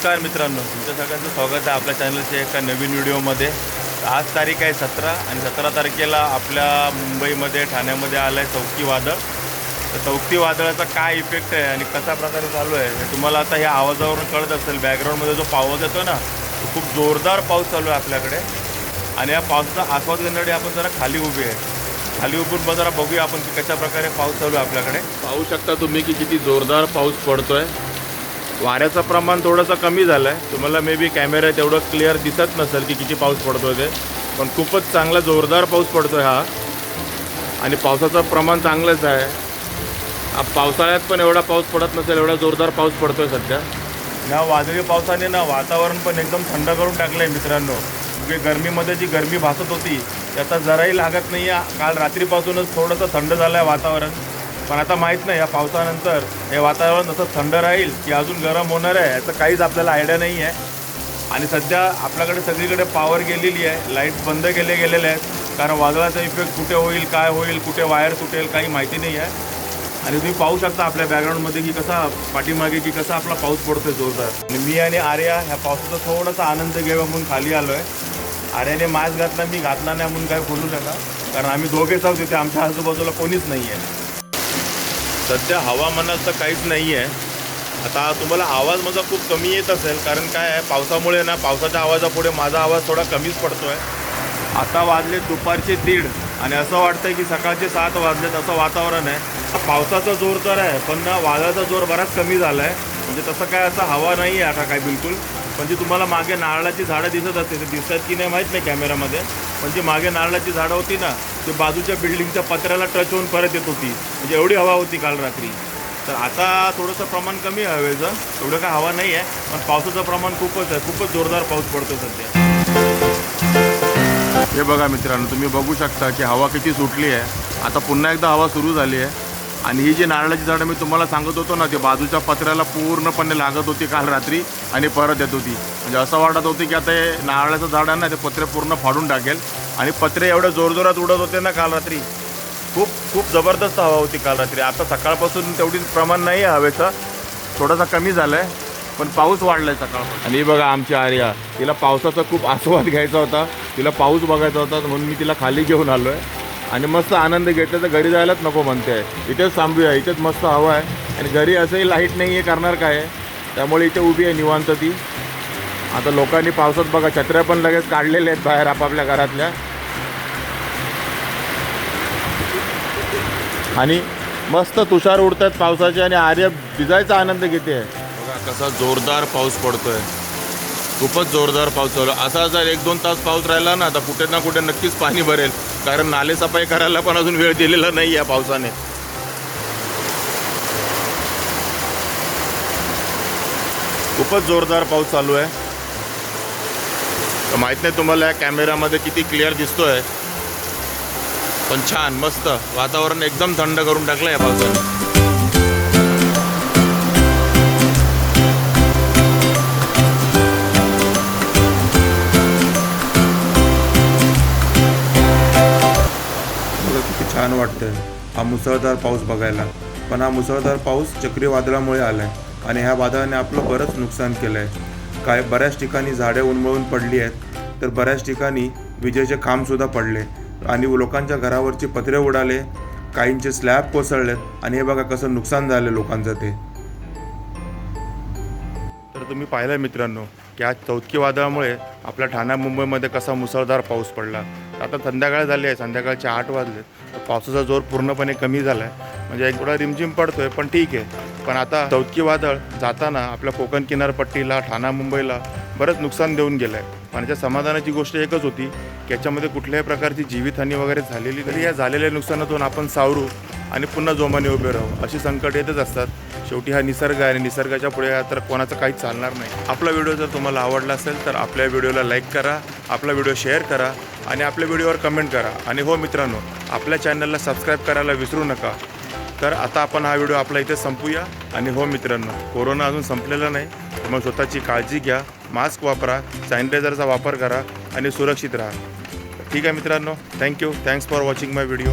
मित्रांनो तुमच्या सगळ्यांचं स्वागत आहे आपल्या चॅनलच्या एका नवीन व्हिडिओमध्ये. आज तारीख आहे सतरा आणि सतरा तारखेला आपल्या मुंबईमध्ये ठाण्यामध्ये आलं आहे चौकी वादळ. तर चौकी वादळाचा काय इफेक्ट आहे आणि कशा प्रकारे चालू आहे हे तुम्हाला आता ह्या आवाजावरून कळत असेल. बॅकग्राऊंडमध्ये जो पाऊस येतो ना तो खूप जोरदार पाऊस चालू आहे आपल्याकडे. आणि या पावसाचा आस्वाद घेण्यासाठी आपण जरा खाली उभी आहे. खाली उभून जरा बघूया आपण की कशा प्रकारे पाऊस चालू आहे आपल्याकडे. पाहू शकता तुम्ही की किती जोरदार पाऊस पडतो आहे वाऱ्याचं प्रमाण थोडंसं कमी झालं आहे तुम्हाला मे बी कॅमेऱ्यात एवढं क्लिअर दिसत नसेल की किती पाऊस पडतोय ते. पण खूपच चांगला जोरदार पाऊस पडतोय हा. आणि पावसाचं प्रमाण चांगलंच आहे. पावसाळ्यात पण एवढा पाऊस पडत नसेल एवढा जोरदार पाऊस पडतोय सध्या. या वादळी पावसाने ना वातावरण पण एकदम थंड करून टाकलं आहे मित्रांनो. म्हणजे गरमीमध्ये जी गरमी भासत होती त्याचा जराही लागत नाही आहे काल रात्रीपासूनच थोडंसं थंड झालं आहे वातावरण. पण आता माहीत नाही या पावसानंतर हे वातावरण असं थंड राहील की अजून गरम होणार आहे याचं काहीच आपल्याला आयडिया नाही आहे आणि सध्या आपल्याकडे सगळीकडे पॉवर गेलेली आहे लाईट्स बंद केले गेलेले आहेत कारण वादळाचा इफेक्ट कुठे होईल काय होईल कुठे वायर तुटेल काही माहिती नाही आहे आणि तुम्ही पाहू शकता आपल्या बॅकग्राऊंडमध्ये की कसा पाठीमागे की कसा आपला पाऊस पडतोय जोरदार. आणि मी आणि आर्या ह्या पावसाचा थोडासा आनंद घ्यावा म्हणून खाली आलो आहे आर्याने मास्क घातला मी घातला नाही म्हणून काय बोलू नका कारण आम्ही दोघेच आहोत तिथे आमच्या आजूबाजूला कोणीच नाही आहे सध्या हवामानात तर काहीच नाही आहे आता तुम्हाला आवाज माझा खूप कमी येत असेल कारण काय आहे पावसामुळे ना पावसाच्या आवाजापुढे माझा आवाज थोडा कमीच पडतो आहे आता वाजले दुपारचे दीड आणि असं वाटतंय की सकाळचे सात वाजलेत असं वातावरण आहे. पावसाचा जोर तर आहे पण ना वादळाचा जोर बराच कमी झाला आहे म्हणजे तसं काय असं हवा नाही आहे आता काय बिलकुल. म्हणजे तुम्हाला मागे नारळाची झाडं दिसत असते ते दिसतात की नाही माहीत नाही कॅमेरामध्ये पण जी मागे नारळाची झाडं होती ना ते बाजूच्या बिल्डिंगच्या पत्र्याला टच होऊन परत येत होती. म्हणजे एवढी हवा होती काल रात्री. तर आता थोडंसं प्रमाण कमी आहे हवेचं. एवढं काय हवा नाही आहे पण पावसाचं प्रमाण खूपच आहे. खूपच जोरदार पाऊस पडतो सध्या. हे बघा मित्रांनो तुम्ही बघू शकता की हवा किती सुटली आहे. आता पुन्हा एकदा हवा सुरू झाली आहे. आणि ही जी नारळाची झाडं मी तुम्हाला सांगत होतो ना ते बाजूच्या पत्र्याला पूर्णपणे लागत होती काल रात्री आणि परत येत होती. म्हणजे असं वाटत होती की आता हे नारळाचं झाड आहे ना ते पत्रे पूर्ण फाडून टाकेल. आणि पत्रे एवढ्या जोरजोरात उडत होते ना काल रात्री. खूप खूप जबरदस्त हवा होती काल रात्री. आता सकाळपासून तेवढीच प्रमाण नाही आहे हवेचं. थोडासा कमी झालं आहे पण पाऊस वाढला आहे सकाळपासून. आणि ही बघा आमची आर्या तिला पावसाचा खूप आस्वाद घ्यायचा होता. तिला पाऊस बघायचा होता म्हणून मी तिला खाली घेऊन आलो आहे आणि मस्त आनंद घेतला तर घरी जायलाच नको म्हणते. इथेच थांबूया इथेच मस्त हवा आहे. आणि घरी असंही लाइट नाही आहे करणार काय आहे? त्यामुळे इथे उभी आहे निवांत ती. आता लोकांनी पावसात बघा छत्र्या पण लगेच काढलेल्या आहेत बाहेर आपापल्या घरातल्या. आणि मस्त तुषार उडतात पावसाचे आणि आर्य भिजायचा आनंद घेते. बघा कसा जोरदार पाऊस पडतोय. खूपच जोरदार पाऊस चालू असा जर एक दोन तास पाऊस राहिला ना तर कुठे ना कुठे नक्कीच पाणी भरेल. कारण नाले सफाई करायला पण अजून वेळ दिलेला नाही या पावसाने. खूपच जोरदार पाऊस चालू आहे. तर नाही तुम्हाला या कॅमेरामध्ये किती क्लिअर दिसतोय. पण छान मस्त वातावरण एकदम थंड करून टाकलं या पावसाने. वाटतंय. हा मुसळधार पाऊस बघायला. पण हा मुसळधार पाऊस चक्रीवादळामुळे आलाय आणि ह्या वादळाने आपलं बरंच नुकसान केलंय. काय बऱ्याच ठिकाणी झाडे उन्मळून पडली आहेत तर बऱ्याच ठिकाणी विजेचे खांबसुद्धा पडले आणि लोकांच्या घरावरची पत्रे उडाले काहींचे स्लॅब कोसळलेत आणि हे बघा कसं नुकसान झालं लोकांचं ते. तर तुम्ही पाहिलं मित्रांनो की आज चौथकी वादळामुळे आपल्या ठाणा मुंबईमध्ये कसा मुसळधार पाऊस पडला. आता संध्याकाळ झाली आहे संध्याकाळचे आठ वाजले. तर पावसाचा जोर पूर्णपणे कमी झाला आहे म्हणजे एक थोडा रिमझिम पडतोय पण ठीक आहे. पण आता चौथकी वादळ जाताना आपल्या कोकण किनारपट्टीला ठाणा मुंबईला बरंच नुकसान देऊन गेलं आहे पण याच्या समाधानाची गोष्ट एकच होती की याच्यामध्ये कुठल्याही प्रकारची जीवितहानी वगैरे झालेली तरी या झालेल्या नुकसानातून आपण सावरू आणि पुन्हा जोमाने उभे राहू. अशी संकट येतच असतात. शेवटी हा निसर्ग आहे आणि निसर्गाच्या पुढे तर कोणाचं काहीच चालणार नाही. आपला व्हिडिओ जर तुम्हाला आवडला असेल तर आपल्या व्हिडिओला लाईक करा आपला व्हिडिओ शेअर करा आणि आपल्या व्हिडिओवर कमेंट करा. आणि हो मित्रांनो आपल्या चॅनलला सबस्क्राईब करायला विसरू नका. तर आता आपण हा व्हिडिओ आपला इथे संपूया. आणि हो मित्रांनो कोरोना अजून संपलेला नाही. मग स्वतःची काळजी घ्या मास्क वापरा सॅनिटायझरचा वापर करा आणि सुरक्षित राहा. ठीक आहे मित्रांनो thank you thanks for watching my video